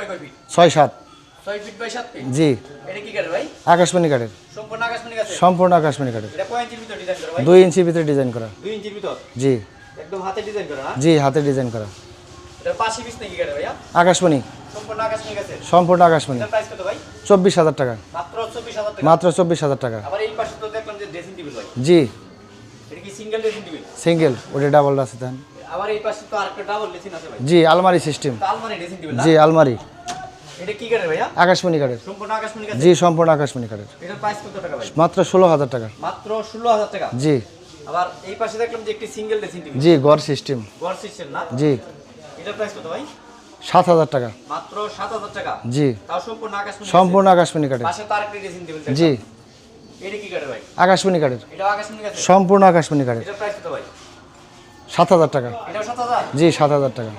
By কয় feet ছয় সাত। ছয় ফিট বাই সাত ফিট জি। এটা কি কাঠের ভাই? আকাশমণি কাঠের। সম্পূর্ণ আকাশমণি গাছে সম্পূর্ণ আকাশমণি কাঠের। এটা কয় ইঞ্চির ভিতর ডিজাইন করা ভাই? দুই ইঞ্চির ভিতরে ডিজাইন করা। দুই ইঞ্চির ভিতর? জি। একদম হাতে ডিজাইন করা না জি হাতে ডিজাইন করা। এটা পাশি পিস নাকি কাঠের ভাইয়া? আকাশমণি। সম্পূর্ণ আকাশমণি গাছে সম্পূর্ণ আকাশমণি। প্রাইস কত ভাই? চব্বিশ হাজার টাকা। মাত্র চব্বিশ হাজার টাকা। মাত্র চব্বিশ হাজার টাকা। আবার এই পাশে তো দেখলাম যে ড্রেসিং টেবিল ভাই। জি। এটা কি সিঙ্গেল ড্রেসিং টেবিল সিঙ্গেল ওটা ডাবল আছে দেন আবার এই পাশে তো আরেকটা ডাবল ড্রেসিং আছে ভাই। জি আলমারি সিস্টেম আলমারি ড্রেসিং টেবিল জি আলমারি। এটা কি কাঠের ভাইয়া? আকাশমণি কাঠের। সম্পূর্ণ আকাশমণি গাছে জি সম্পূর্ণ আকাশমণি কাঠের। এটার প্রাইস কত টাকা ভাই? মাত্র টাকা। মাত্র জি। আবার এই পাশে দেখলাম যে একটি সিঙ্গেল ড্রেসিং টেবিল জি গড় সিস্টেম গড় সিস্টেম না? জি। এটার প্রাইস কত ভাই? সাত হাজার টাকা। মাত্র সাত হাজার টাকা? জি। সম্পূর্ণ আকাশমণি সম্পূর্ণ আকাশমণি কাঠের। পাশে তো আরেকটি ড্রেসিং টেবিল জি। এটা কি কাঠের ভাই? আকাশমণি কাঠের। এটা আকাশমণি গাছে সম্পূর্ণ আকাশমণি কাঠের। এটার প্রাইস কত ভাই? সাত হাজার টাকা। জি সাত হাজার টাকা।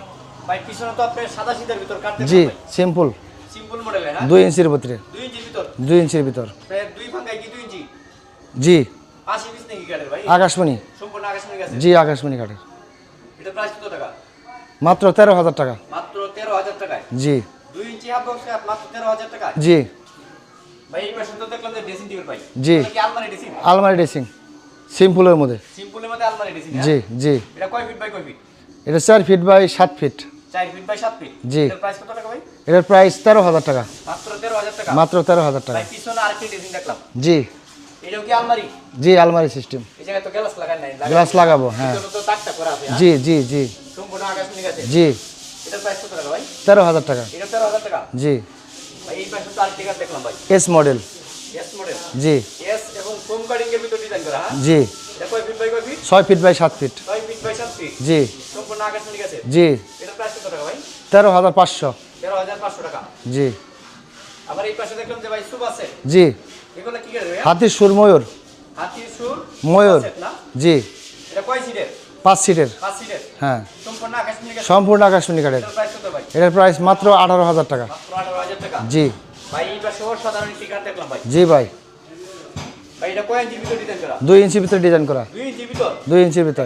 জি সিম্পল সিম্পল মডেল হ্যাঁ? দুই ইঞ্চির ভিতরে। দুই ইঞ্চির ভিতর? দুই ইঞ্চির ভিতর। প্রায় কি দুই ইঞ্চি? জি। আশি পিস নাকি কাঠের ভাই? আকাশমণি। সম্পূর্ণ আকাশমণি গাছে জি আকাশমণি কাঠের। এটা প্রাইস কত টাকা? মাত্র তেরো হাজার টাকা। মাত্র তেরো হাজার টাকায়? জি। দুই ইঞ্চি হাফ বক্স মাত্র তেরো হাজার টাকা জি। ভাই এই পাশে তো দেখলাম যে ড্রেসিং টেবিল ভাই। জি। আলমারি ড্রেসিং আলমারি ড্রেসিং সিম্পলের মধ্যে। সিম্পলের মধ্যে আলমারি ড্রেসিং জি জি। এটা কয় ফিট বাই কয় ফিট এটা চার ফিট বাই সাত ফিট চার ফিট বাই সাত ফিট জি। এটার প্রাইস কত টাকা ভাই? প্রাইস টাকা। মাত্র তেরো হাজার টাকা? মাত্র টাকা। ভাই পিছনে আরেকটি ড্রেসিং দেখলাম। জি। এটাও কি আলমারি? জি আলমারি সিস্টেম এই জায়গায় তো গ্লাস লাগান নাই। গ্লাস লাগাবো হ্যাঁ। তো তাকটা করা আছে হ্যাঁ? জি জি জি। সম্পূর্ণ জি। এটার প্রাইস কত টাকা ভাই? এটা জি। ভাই এই পাশে তো আরেকটি গাছ দেখলাম ভাই। এস মডেল এস মডেল জি। এস এবং ফোম কাটিং এর ভিতর ডিজাইন করা হ্যাঁ? জি। এটা কয় ফিট বাই কয় ফিট ছয় ফিট বাই সাত ফিট ছয় ফিট বাই সাত ফিট জি। সম্পূর্ণ জি এটার প্রাইস কত টাকা ভাই তেরো হাজার পাঁচশো। টাকা? জি। আবার এই পাশে দেখলাম যে ভাই সুপ আছে। জি। এগুলো কি হাতির সুর ময়ূর। হাতির সুর? ময়ূর। জি। এটা কয় সিটের? পাঁচ সিটের। পাঁচ সিটের? হ্যাঁ। সম্পূর্ণ আকাশমণি কাঠের এটার প্রাইস মাত্র আঠারো হাজার টাকা। মাত্র আঠারো হাজার টাকা? জি। ভাই এই পাশে অসাধারণ দেখলাম ভাই। জি ভাই ভাই এটা কয় ইঞ্চির ভিতর ডিজাইন করা দুই ইঞ্চির ভিতরে ডিজাইন করা। দুই ইঞ্চির ভিতর?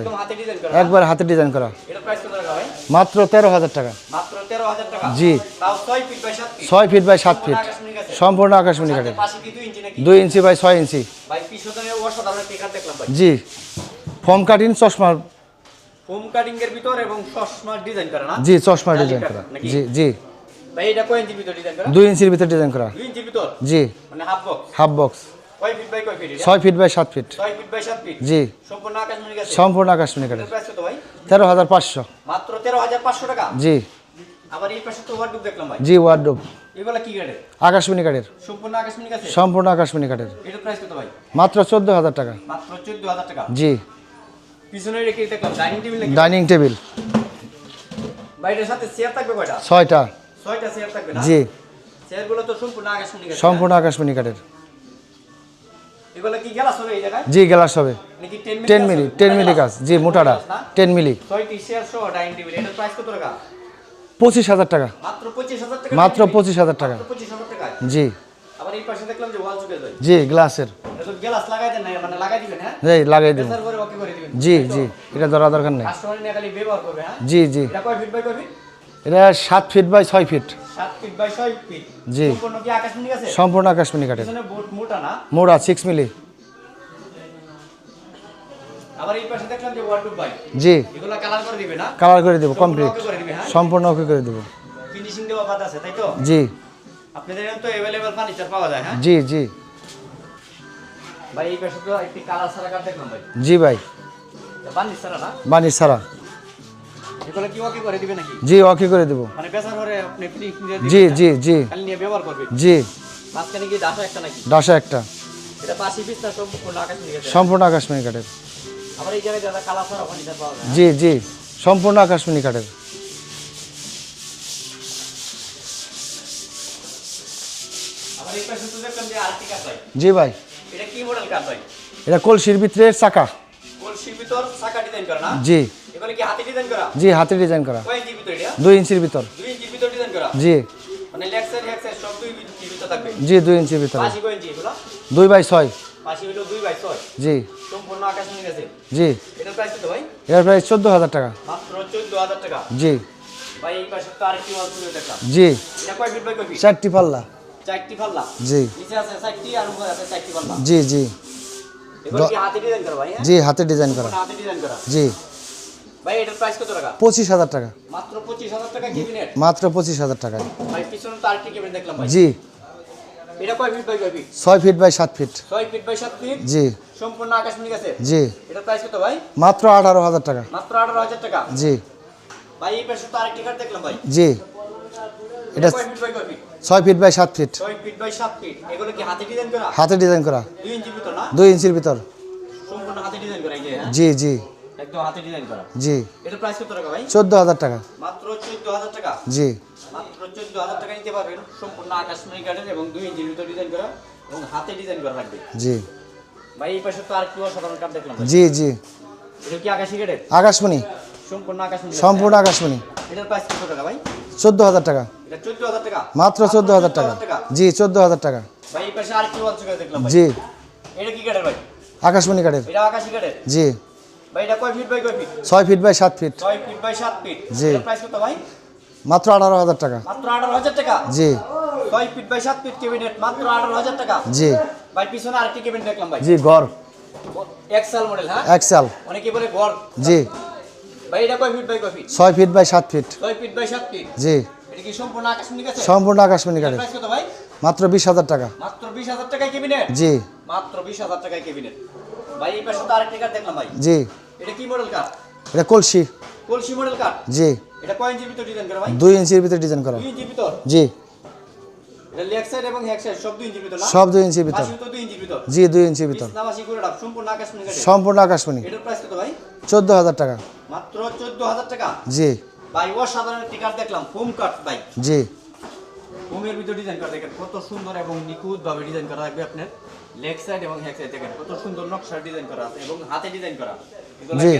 একবার হাতে ডিজাইন করা। মাত্র তেরো হাজার টাকা। জি। ছয় ফিট বাই সাত ফিট সম্পূর্ণ আকাশমণি কাঠের দুই ইঞ্চি ইঞ্চি বাই ছয় ইঞ্চি। জি। ফর্ম কাটিং চশমা ফোম কাটিং এর ভিতর এবং চশমা ডিজাইন করা না? জি চশমা ডিজাইন করা জি জি। ভাই এটা কয় ইঞ্চির ভিতর ডিজাইন করা? দুই ইঞ্চির ভিতরে ডিজাইন করা। দুই ইঞ্চির ভিতর? জি। মানে হাফ বক্স হাফ বক্স ছয় ফিট বাই সাত ফিট জি। সম্পূর্ণ আকাশমণি কাঠের? তেরো হাজার পাঁচশো। মাত্র তেরো হাজার পাঁচশো টাকা? জি। আবার এই পাশে তো ওয়ার্ডরোব দেখলাম ভাই। জি ওয়ার্ডরোব এগুলা কি কাঠের? আকাশমণি কাঠের। সম্পূর্ণ আকাশমণি গাছে সম্পূর্ণ আকাশমণি কাঠের। এটার প্রাইস কত ভাই? মাত্র টাকা। মাত্র চোদ্দ হাজার টাকা? জি। পিছনে রেখে দেখলাম ডাইনিং টেবিল নাকি? ডাইনিং টেবিল বাইরের সাথে চেয়ার থাকবে কয়টা? ছয়টা। ছয়টা চেয়ার থাকবে না? জি। চেয়ারগুলো তো সম্পূর্ণ আকাশমণি গাছে সম্পূর্ণ আকাশমণি কাঠের। জি গ্লাস হবে। Ten ten milli ten milli গাছ জি মোটাটা টেন মিলি। পঁচিশ হাজার টাকা। মাত্র পঁচিশ হাজার টাকা জি। আবার এই পাশে দেখলাম যে ওয়াল চুকে যায়। জি গ্লাসের এটা গ্লাস লাগাই দেন না মানে লাগাই দিবেন হ্যাঁ? এই লাগাই দিবেন। জি জি এটা ধরা দরকার নেই। হ্যাঁ? জি জি। এটা কয় ফিট বাই কয় ফিট এটা সাত ফিট বাই ছয় ফিট জি। সম্পূর্ণ আকাশমণি কাঠের। মোটা সিক্স মিলি জি। কালার করে দিবে কমপ্লিট হ্যাঁ? সম্পূর্ণ ওকে করে দেবো। জি। আপনাদের তো অ্যাভেলেবল ফার্নিচার পাওয়া যায় হ্যাঁ? জি জি। ভাই এই পাশে তো একটি কালার সারা কাঠ দেখলাম ভাই। জি ভাই। বান্দিস সারা না? বানির সারা এগুলো কি ওকে করে দিবে নাকি? জি ওকে করে দেবো। মানে বেচার পরে আপনি ফ্রি জি জি জি। খালি নিয়ে ব্যবহার করবেন জি। মাঝখানে কি ডাসা একটা নাকি? ডাসা একটা। এটা পাশি পিস সম্পূর্ণ আকাশ সম্পূর্ণ কাঠের। আবার এই জায়গায় যারা কালার সারা ফার্নিচার পাওয়া যায়। জি জি। সম্পূর্ণ আকাশমণি কাঠের। জি ভাই। এটা কি মডেল কাঠ ভাই এটা কলসির ভিতরে চাকা। কলসির ভিতর চাকা ডিজাইন করা না? জি। এগুলো কি হাতে ডিজাইন করা? জি হাতে ডিজাইন করা। কয় ইঞ্চির ভিতর এটা? দুই ইঞ্চির ভিতর। দুই ইঞ্চির ভিতর ডিজাইন করা? জি। মানে লেগ সাইড হ্যাক সাইড সব দুই ইঞ্চির ভিতর থাকবে? জি দুই ইঞ্চির ভিতরে। পাশি কয় ইঞ্চি এগুলো? দুই বাই ছয়। পাশি বাই জি। সম্পূর্ণ আকাশ নিয়ে গেছে। জি। এটার প্রাইস কত ভাই? চোদ্দ টাকা। মাত্র চোদ্দ হাজার টাকা? জি। ভাই এই পাশে তো আরেকটি ওয়াল তুলে দেখলাম। জি। এটা কয় ফিট বাই কয় ফিট চারটি পাল্লা। চারটি পাল্লা? জি। নিচে আছে চারটি আর উপরে আছে চারটি পাল্লা। জি জি। হ্যাঁ? জি হাতে ডিজাইন করা। জি। ভাই এটার প্রাইস কত টাকা? পঁচিশ হাজার টাকা। মাত্র পঁচিশ হাজার টাকা কেবিনেট মাত্র পঁচিশ হাজার টাকায় ভাই পিছনে তো আরেকটি দেখলাম ভাই। জি। এটা কয় ফিট বাই কয় ফিট ছয় ফিট বাই সাত ফিট ছয় ফিট বাই সাত ফিট জি। সম্পূর্ণ আকাশমণি আছে? জি। এটার প্রাইস কত ভাই? মাত্র আঠারো হাজার টাকা। মাত্র আঠারো হাজার টাকা? জি। ভাই এই পাশে তো আরেকটি কার্ড দেখলাম ভাই। জি। এটা কয় ফিট বাই কয় ফিট ছয় ফিট বাই সাত ফিট ছয় ফিট বাই সাত ফিট এগুলো কি হাতে ডিজাইন করা? হাতে ডিজাইন করা। দুই ইঞ্চি ভিতর না? দুই ইঞ্চির ভিতর। সম্পূর্ণ হাতে ডিজাইন করা হ্যাঁ? জি জি। হাতে ডিজাইন করা। জি। এটার প্রাইস কত টাকা ভাই? চোদ্দ হাজার টাকা। মাত্র চোদ্দ হাজার টাকা? জি। মাত্র চোদ্দ হাজার টাকা নিতে পারবেন। সম্পূর্ণ আকাশমণি কাঠের এবং দুই ইঞ্চির ভিতর ডিজাইন করা এবং হাতে ডিজাইন করা লাগবে। জি। ভাই এই পাশে তো আরেকটি অসাধারণ কাঠ দেখলাম। জি জি। এটা কি আকাশি কাঠের আকাশমণি। সম্পূর্ণ আকাশমণি। সম্পূর্ণ আকাশমণি? এটার প্রাইস কত টাকা ভাই? চোদ্দ হাজার টাকা। এটা চোদ্দ হাজার টাকা। মাত্র চোদ্দ হাজার টাকা। জি চোদ্দ হাজার টাকা। ভাই এই পাশে আরেকটি ওয়াল চুকে দেখলাম ভাই। জি। এটা কি কাঠের ভাই? আকাশমণি কাঠের এটা আকাশি কাঠের জি। ভাই কয় ফিট বাই কয় ছয় ফিট বাই সাত ফিট ছয় ফিট বাই সাত ফিট জি। মাত্র আঠারো হাজার টাকা। মাত্র আঠারো হাজার টাকা? জি। ছয় ফিট বাই সাত ফিট ক্যাবিনেট মাত্র আঠারো হাজার টাকা? জি। ভাই পিছনে আরেকটি ক্যাবিনেট দেখলাম ভাই। জি গড় এক্সেল মডেল হ্যাঁ? এক্সেল অনেকে বলে ঘর। জি। ভাই এটা কয় ফিট বাই কয় ফিট ছয় ফিট বাই সাত ফিট ছয় ফিট বাই সাত ফিট জি। এটা কি সম্পূর্ণ আকাশমণি আছে সম্পূর্ণ আকাশমণি কাঠের প্রাইস কত ভাই? মাত্র বিশ হাজার টাকা। মাত্র বিশ হাজার টাকায় ক্যাবিনেট জি। মাত্র বিশ হাজার টাকায় ক্যাবিনেট ভাই এই পাশে তো আরেকটি কাঠ দেখলাম ভাই। জি। এটা কি মডেল কাঠ এটা কলসি। কলসি মডেল কাঠ জি। এটা কয় ইঞ্চির ভিতর ডিজাইন করা ভাই? দুই ইঞ্চির ভিতরে ডিজাইন করা। দুই ইঞ্চির ভিতর? জি। এটা লেগ সাইড এবং হ্যাক সাইড সব দুই ইঞ্চির ভিতর না? সব দুই ইঞ্চির ভিতর। তো দুই ইঞ্চির ভিতর? জি দুই ইঞ্চির ভিতর। নামাসি করে ডাব সম্পূর্ণ আকাশমণি কাঠের। সম্পূর্ণ আকাশমণি। এটার প্রাইস কত ভাই? চোদ্দ হাজার টাকা। মাত্র চোদ্দ হাজার টাকা? জি। ভাই অসাধারণ কাঠ দেখলাম ফোম কাঠ ভাই। জি। ফোমের ভিতর ডিজাইন করা দেখেন কত সুন্দর এবং নিখুঁত ভাবে ডিজাইন করা থাকবে আপনার। লেগ সাইড এবং হ্যাক সাইড দেখেন কত সুন্দর নকশা ডিজাইন করা আছে এবং হাতে ডিজাইন করা। জি।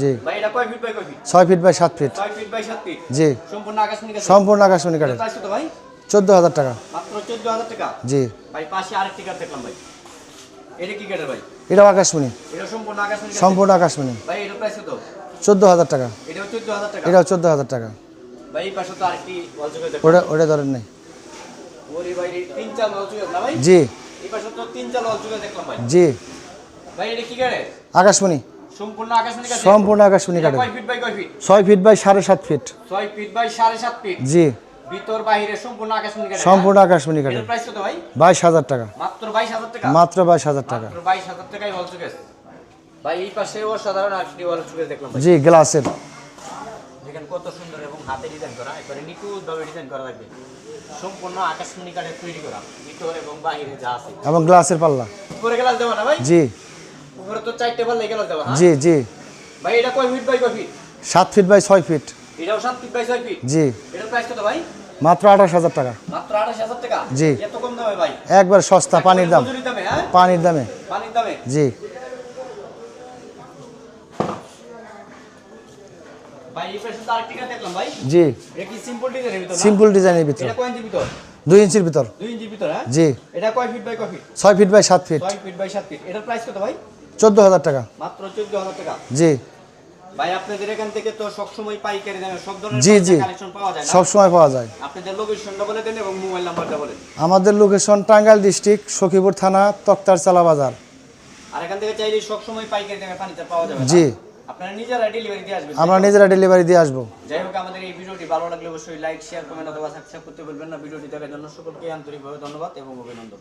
জি। ভাই এটা কয় ফিট বাই কয় ফিট ছয় ফিট বাই সাত ফিট ছয় ফিট বাই সাত ফিট জি। সম্পূর্ণ আকাশমণি কাঠ সম্পূর্ণ আকাশমণি কাঠের। প্রাইস কত ভাই? চোদ্দ হাজার টাকা। মাত্র চোদ্দ হাজার টাকা? জি। ভাই পাশে আরেকটি কাঠ দেখলাম ভাই। এটা কি কাঠের ভাই? এটাও আকাশমণি। এটা সম্পূর্ণ আকাশমণি। সম্পূর্ণ আকাশমণি। ভাই এটার প্রাইস কত? চোদ্দ হাজার টাকা। এটাও চোদ্দ হাজার টাকা? এটাও চোদ্দ হাজার টাকা। ভাই পাশে তো আরেকটি ওয়াল দেখলাম। ওটা ওটা ধরেন নাই। ওরে ভাই তিন চাল ওয়াল চুকে না ভাই। জি। জি। কাঠের আকাশমণি। সম্পূর্ণ আকাশমণি কাঠের ছয় ফিট বাই সাড়ে সাত ফিট ছয় ফিট বাই সাড়ে সাত ফিট জি। ভিতর সম্পূর্ণ আকাশমণি কাঠ সম্পূর্ণ আকাশমণি কাঠের প্রাইস কত ভাই? বাইশ হাজার টাকা। মাত্র বাইশ হাজার টাকা? মাত্র বাইশ হাজার টাকা। মাত্র বাইশ হাজার টাকায় ভাই এই পাশে চুকে দেখলাম জি গ্লাসের। দেখেন কত সুন্দর এবং হাতে ডিজাইন করা একবারে নিখুঁত ভাবে ডিজাইন করা থাকবে। সম্পূর্ণ আকাশমণি কাঠের তৈরি করা ভিতর এবং যা আছে। এবং গ্লাসের পাল্লা। উপরে গেলাস দেওয়া না ভাই? জি। উপরে তো চারটে পাল্লা গেলাস দেওয়া হ্যাঁ? জি জি। ভাই এটা কয় ফিট বাই কয় ফিট সাত ফিট বাই ছয় ফিট এটাও সাত ফিট বাই ছয় ফিট জি। এটার প্রাইস কত ভাই? মাত্র আঠাশ হাজার টাকা। মাত্র আঠাশ হাজার টাকা? জি। এত কম দামে ভাই? একবার সস্তা পানির দাম। দামে হ্যাঁ? পানির দামে। পানির দামে? জি ভাই এই পাশে তো আরেকটি কাঠ দেখলাম ভাই জি। সিম্পল ডিজাইনের ভিতর দুই ইঞ্চির ভিতর। দুই ইঞ্চির ভিতর হ্যাঁ? জি। এটা কয় ফিট বাই কয় ফিট ছয় ফিট বাই সাত ফিট ছয় ফিট বাই সাত ফিট এটার প্রাইস কত ভাই? চোদ্দ হাজার টাকা। মাত্র চোদ্দ হাজার টাকা। জি। ভাই আপনাদের এখান থেকে তো সবসময় পাইকারি দামে সব ধরনের জি, জি। কালেকশন পাওয়া যায় না? সব সময় পাওয়া যায়। আপনাদের লোকেশনটা বলে দেন এবং মোবাইল নাম্বারটা বলেন আমাদের লোকেশন টাঙ্গাইল ডিস্ট্রিক্ট সখীপুর থানা তক্তারচালা বাজার। আর এখান থেকে চাইলে সবসময় পাইকারি দামে ফার্নিচার পাওয়া যাবে জি। আপনারা নিজেরা ডেলিভারি দিয়ে আসবেন আমরা নিজেরা ডেলিভারি দিয়ে আসব। যাই হোক আমাদের এই ভিডিওটি ভালো লাগলে অবশ্যই লাইক শেয়ার কমেন্ট অথবা সাবস্ক্রাইব করতে বলবেন না। ভিডিওটি দেখার জন্য সকলকে আন্তরিকভাবে ধন্যবাদ এবং অভিনন্দন।